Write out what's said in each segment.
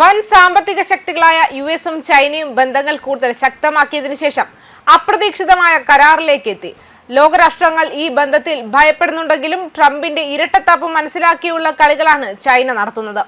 വൻ സാമ്പത്തിക ശക്തികളായ യു എസും ചൈനയും ബന്ധങ്ങൾ കൂടുതൽ ശക്തമാക്കിയതിനു ശേഷം അപ്രതീക്ഷിതമായ കരാറിലേക്ക് എത്തി. ലോകരാഷ്ട്രങ്ങൾ ഈ ബന്ധത്തിൽ ഭയപ്പെടുന്നുണ്ടെങ്കിലും ട്രംപിന്റെ ഇരട്ടത്താപ്പ് മനസ്സിലാക്കിയുള്ള കളികളാണ് ചൈന നടത്തുന്നത്.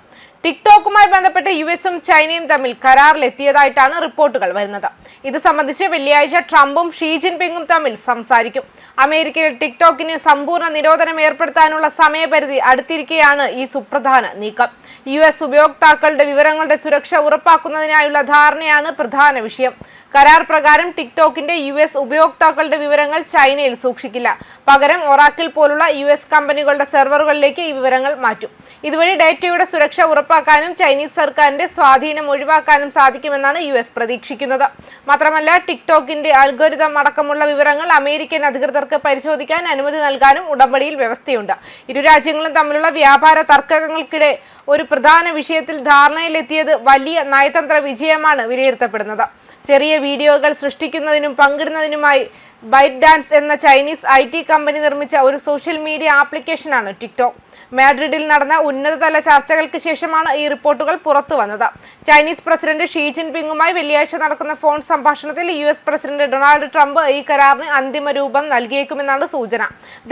ടിക്ടോക്കുമായി ബന്ധപ്പെട്ട് യു എസും ചൈനയും തമ്മിൽ കരാറിലെത്തിയതായിട്ടാണ് റിപ്പോർട്ടുകൾ വരുന്നത്. ഇത് സംബന്ധിച്ച് വെള്ളിയാഴ്ച ട്രംപും ഷീ ജിൻപിങ്ങും തമ്മിൽ സംസാരിക്കും. അമേരിക്കയിൽ ടിക്ടോക്കിന് സമ്പൂർണ നിരോധനം ഏർപ്പെടുത്താനുള്ള സമയപരിധി അടുത്തിരിക്കെയാണ് ഈ സുപ്രധാന നീക്കം. യു എസ് ഉപയോക്താക്കളുടെ വിവരങ്ങളുടെ സുരക്ഷ ഉറപ്പാക്കുന്നതിനായുള്ള ധാരണയാണ് പ്രധാന വിഷയം. കരാർ പ്രകാരം ടിക്ടോക്കിന്റെ യു എസ് ഉപയോക്താക്കളുടെ വിവരങ്ങൾ ചൈനയിൽ സൂക്ഷിക്കില്ല. പകരം ഒറാക്കിൽ പോലുള്ള യു എസ് കമ്പനികളുടെ സെർവറുകളിലേക്ക് ഈ വിവരങ്ങൾ മാറ്റും. ഇതുവഴി ഡേറ്റയുടെ സുരക്ഷ ഉറപ്പാക്കാനും ചൈനീസ് സർക്കാരിന്റെ സ്വാധീനം ഒഴിവാക്കാനും സാധിക്കുമെന്നാണ് യു എസ് പ്രതീക്ഷിക്കുന്നത്. മാത്രമല്ല ടിക്ടോക്കിന്റെ അൽഗോരിതം അടക്കമുള്ള വിവരങ്ങൾ അമേരിക്കൻ അധികൃതർക്ക് പരിശോധിക്കാൻ അനുമതി നൽകാനും ഉടമ്പടിയിൽ വ്യവസ്ഥയുണ്ട്. ഇരു രാജ്യങ്ങളും തമ്മിലുള്ള വ്യാപാര തർക്കങ്ങൾക്കിടെ ഒരു പ്രധാന വിഷയത്തിൽ ധാരണയിലെത്തിയത് വലിയ നയതന്ത്ര വിജയമാണ് വിലയിരുത്തപ്പെടുന്നത്. ചെറിയ വീഡിയോകൾ സൃഷ്ടിക്കുന്നതിനും പങ്കിടുന്നതിനുമായി ബൈറ്റ് ഡാൻസ് എന്ന ചൈനീസ് ഐ ടി കമ്പനി നിർമ്മിച്ച ഒരു സോഷ്യൽ മീഡിയ ആപ്ലിക്കേഷനാണ് ടിക്ടോക്ക്. മാഡ്രിഡിൽ നടന്ന ഉന്നതതല ചർച്ചകൾക്ക് ശേഷമാണ് ഈ റിപ്പോർട്ടുകൾ പുറത്തു വന്നത്. ചൈനീസ് പ്രസിഡന്റ് ഷീ ജിൻപിങ്ങുമായി വെള്ളിയാഴ്ച നടക്കുന്ന ഫോൺ സംഭാഷണത്തിൽ U S president Donald Trump ഈ കരാറിന് അന്തിമ രൂപം നൽകിയേക്കുമെന്നാണ് സൂചന.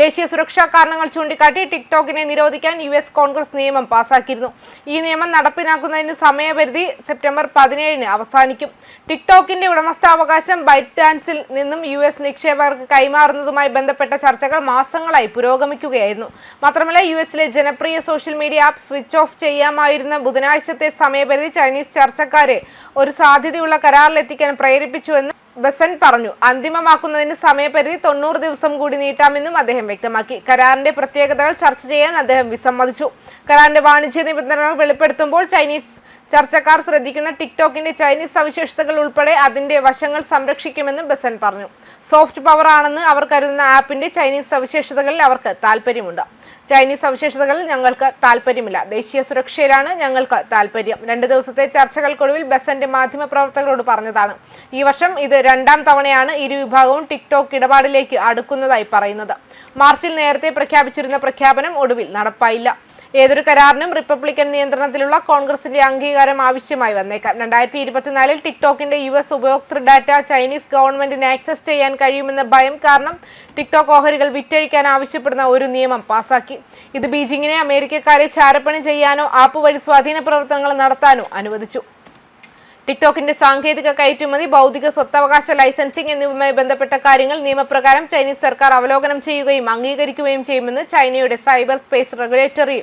ദേശീയ സുരക്ഷാ കാരണങ്ങൾ ചൂണ്ടിക്കാട്ടി ടിക്ടോക്കിനെ നിരോധിക്കാൻ യു എസ് കോൺഗ്രസ് നിയമം പാസാക്കിയിരുന്നു. ഈ നിയമം നടപ്പിലാക്കുന്നതിന് സമയപരിധി സെപ്റ്റംബർ പതിനേഴിന് അവസാനിക്കും. ടിക്ടോക്കിന്റെ ഉടമസ്ഥാവകാശം ബൈറ്റ് ഡാൻസിൽ നിന്നും യു എസ് നിക്ഷേപകർക്ക് കൈമാറുന്നതുമായി ബന്ധപ്പെട്ട ചർച്ചകൾ മാസങ്ങളായി പുരോഗമിക്കുകയായിരുന്നു. മാത്രമല്ല യു എസിലെ ജനപ്രിയ social media app switch off ചെയ്യാമായിരുന്ന ബുധനാഴ്ചത്തെ സമയപരിധി ചൈനീസ് ചർച്ചക്കാരെ ഒരു സാധ്യതയുള്ള കരാറിലെത്തിക്കാൻ പ്രേരിപ്പിച്ചുവെന്ന് ബസൻ പറഞ്ഞു. അന്തിമമാക്കുന്നതിന് സമയപരിധി തൊണ്ണൂറ് ദിവസം കൂടി നീട്ടാമെന്നും അദ്ദേഹം വ്യക്തമാക്കി. കരാറിന്റെ പ്രത്യേകതകൾ ചർച്ച ചെയ്യാൻ അദ്ദേഹം വിസമ്മതിച്ചു. കരാറിന്റെ വാണിജ്യ നിബന്ധനകൾ വെളിപ്പെടുത്തുമ്പോൾ ചൈനീസ് ചർച്ചക്കാർ ശ്രദ്ധിക്കുന്ന ടിക്ടോക്കിന്റെ ചൈനീസ് സവിശേഷതകൾ ഉൾപ്പെടെ അതിന്റെ വശങ്ങൾ സംരക്ഷിക്കുമെന്നും ബസൻ പറഞ്ഞു. സോഫ്റ്റ് പവർ ആണെന്ന് അവർ കരുതുന്ന ആപ്പിന്റെ ചൈനീസ് സവിശേഷതകളിൽ അവർക്ക് താല്പര്യമുണ്ട് ചൈനീസ് സവിശേഷതകളിൽ ഞങ്ങൾക്ക് താല്പര്യമില്ല ദേശീയ സുരക്ഷയിലാണ് ഞങ്ങൾക്ക് താല്പര്യം രണ്ട് ദിവസത്തെ ചർച്ചകൾക്കൊടുവിൽ ബസന്റ് മാധ്യമപ്രവർത്തകരോട് പറഞ്ഞതാണ്. ഈ വർഷം ഇത് രണ്ടാം തവണയാണ് ഇരു വിഭാഗവും ടിക്ടോക്ക് ഇടപാടിലേക്ക് അടുക്കുന്നതായി പറയുന്നത്. മാർച്ചിൽ നേരത്തെ പ്രഖ്യാപിച്ചിരുന്ന പ്രഖ്യാപനം ഒടുവിൽ നടപ്പായില്ല. ഏതൊരു കരാറിനും റിപ്പബ്ലിക്കൻ നിയന്ത്രണത്തിലുള്ള കോൺഗ്രസിന്റെ അംഗീകാരം ആവശ്യമായി വന്നേക്കാം. രണ്ടായിരത്തി ഇരുപത്തിനാലിൽ ടിക്ടോക്കിന്റെ യു എസ് ഉപയോക്തൃ ഡാറ്റ ചൈനീസ് ഗവൺമെന്റിന് ആക്സസ് ചെയ്യാൻ കഴിയുമെന്ന ഭയം കാരണം ടിക്ടോക്ക് ഓഹരികൾ വിറ്റഴിക്കാൻ ആവശ്യപ്പെടുന്ന ഒരു നിയമം പാസാക്കി. ഇത് ബീജിംഗിനെ അമേരിക്കക്കാരെ ചാരപ്പണി ചെയ്യാനോ ആപ്പ് വഴി സ്വാധീന പ്രവർത്തനങ്ങൾ നടത്താനോ അനുവദിച്ചു. ടിക്ടോക്കിന്റെ സാങ്കേതിക കയറ്റുമതി ഭൗതിക സ്വത്തവകാശ ലൈസൻസിംഗ് എന്നിവയുമായി ബന്ധപ്പെട്ട കാര്യങ്ങൾ നിയമപ്രകാരം ചൈനീസ് സർക്കാർ അവലോകനം ചെയ്യുകയും അംഗീകരിക്കുകയും ചെയ്യുമെന്ന് ചൈനയുടെ സൈബർ സ്പേസ് റെഗുലേറ്ററി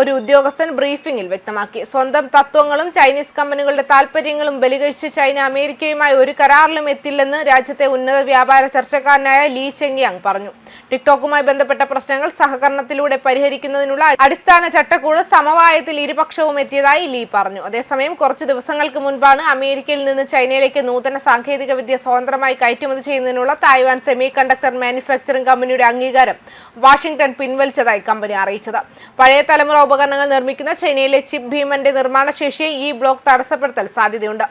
ഒരു ഉദ്യോഗസ്ഥൻ ബ്രീഫിംഗിൽ വ്യക്തമാക്കി. സ്വന്തം തത്വങ്ങളും ചൈനീസ് കമ്പനികളുടെ താൽപര്യങ്ങളും ബലികഴിച്ച് ചൈന അമേരിക്കയുമായി ഒരു കരാറിലും എത്തില്ലെന്ന് രാജ്യത്തെ ഉന്നത വ്യാപാര ചർച്ചക്കാരനായ ലീ ചെങ്യാങ് പറഞ്ഞു. ടിക്ടോക്കുമായി ബന്ധപ്പെട്ട പ്രശ്നങ്ങൾ സഹകരണത്തിലൂടെ പരിഹരിക്കുന്നതിനുള്ള അടിസ്ഥാന ചട്ടക്കൂട് സമവായത്തിൽ ഇരുപക്ഷവും എത്തിയതായി ലീ പറഞ്ഞു. അതേസമയം കുറച്ചു ദിവസങ്ങൾക്ക് മുൻപാണ് അമേരിക്കയിൽ നിന്ന് ചൈനയിലേക്ക് നൂതന സാങ്കേതിക വിദ്യ സ്വതന്ത്രമായി കയറ്റുമതി ചെയ്യുന്നതിനുള്ള തായ്വാൻ സെമി കണ്ടക്ടർ മാനുഫാക്ചറിംഗ് കമ്പനിയുടെ അംഗീകാരം വാഷിംഗ്ടൺ പിൻവലിച്ചതായി കമ്പനി അറിയിച്ചത്. പഴയ തലമുറ ഉപകരണങ്ങൾ നിർമ്മിക്കുന്ന ചൈനയിലെ ചിപ്പ് ഭീമന്റെ നിർമ്മാണ ശേഷിയെ ഈ ബ്ലോക്ക് തടസ്സപ്പെടുത്തൽ സാധ്യതയുണ്ട്.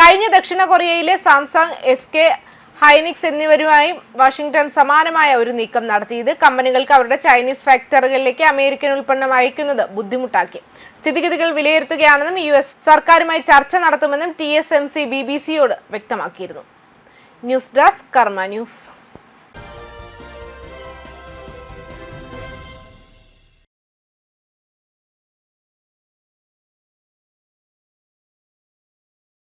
കഴിഞ്ഞ ദക്ഷിണ കൊറിയയിലെ സാംസങ് എസ് കെ ഹൈനിക്സ് എന്നിവരുമായി വാഷിംഗ്ടൺ സമാനമായ ഒരു നീക്കം നടത്തി ഇത് കമ്പനികൾക്ക് അവരുടെ ചൈനീസ് ഫാക്ടറികളിലേക്ക് അമേരിക്കൻ ഉൽപ്പന്നം അയക്കുന്നത് ബുദ്ധിമുട്ടാക്കി. സ്ഥിതിഗതികൾ വിലയിരുത്തുകയാണെന്നും യു എസ് സർക്കാരുമായി ചർച്ച നടത്തുമെന്നും T S M C B B സിയോട് വ്യക്തമാക്കിയിരുന്നു. News desk Karma news.